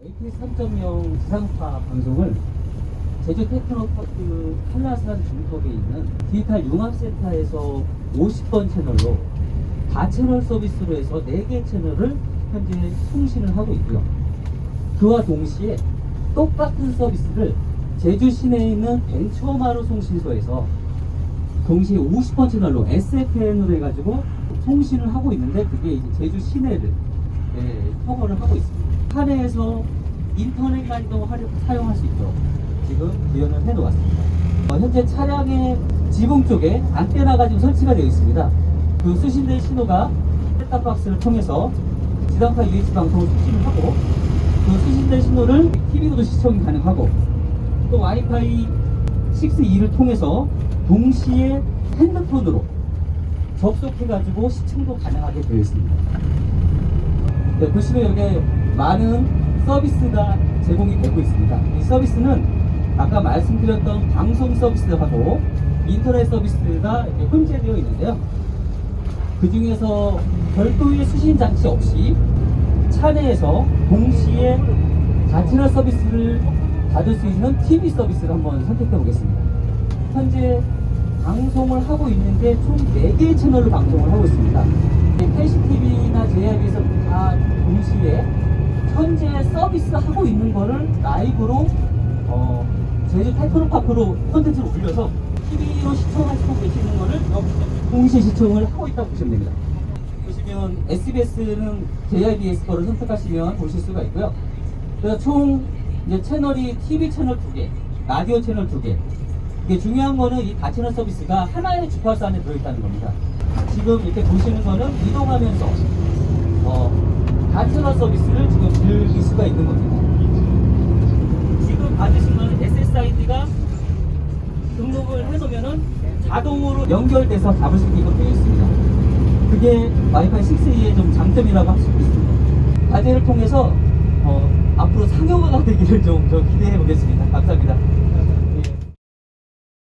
APS 3.0 지상파 방송을 제주 테크노파크 한라산 중턱에 있는 디지털 융합센터에서 50번 채널로 다채널 서비스로 해서 4개 채널을 현재 통신을 하고 있고요. 그와 동시에 똑같은 서비스를 제주 시내에 있는 벤처마루 송신소에서 동시에 50번 채널로 SFN으로 해가지고 통신을 하고 있는데 그게 이제 제주 시내를 예, 커버를 하고 있습니다. 한해에서 인터넷만도 사용할 수 있도록 지금 구현을 해 놓았습니다. 어, 현재 차량의 지붕 쪽에 안테나가 지금 설치가 되어 있습니다. 그 수신된 신호가 셋탑박스를 통해서 지상파 UH 방송을 수신을 하고 그 수신된 신호를 TV로도 시청이 가능하고 또 와이파이 6E를 통해서 동시에 핸드폰으로 접속해가지고 시청도 가능하게 되어 있습니다. 네, 보시면 여기 많은 서비스가 제공이 되고 있습니다. 이 서비스는 아까 말씀드렸던 방송 서비스하고 인터넷 서비스가 이렇게 혼재되어 있는데요. 그 중에서 별도의 수신 장치 없이 차내에서 동시에 다채널 서비스를 받을 수 있는 TV 서비스를 한번 선택해 보겠습니다. 현재 방송을 하고 있는데 총 4개의 채널을 방송을 하고 있습니다. KCTV나 JIB에서 다 동시에 현재 서비스 하고 있는 거를 라이브로 어, 제주 테크노파크로 콘텐츠를 올려서 TV로 시청하시고 계시는 거를 동시에 시청을 하고 있다고 보시면 됩니다. 보시면 SBS는 JIBS 거를 선택하시면 보실 수가 있고요. 그래서 총 이제 채널이 TV 채널 2개, 라디오 채널 2개. 이게 중요한 거는 이 다채널 서비스가 하나의 주파수 안에 들어있다는 겁니다. 지금 이렇게 보시는 거는 이동하면서 어, 다채널 서비스를 즐길 수가 있는 겁니다. 지금 받으시는 SSID가 등록을 해놓으면은 자동으로 연결돼서 잡을 수 있게끔 되어 있습니다. 그게 와이파이 6E의 좀 장점이라고 할 수 있습니다. 과제를 통해서 어, 앞으로 상용화가 되기를 좀, 좀 기대해 보겠습니다. 감사합니다.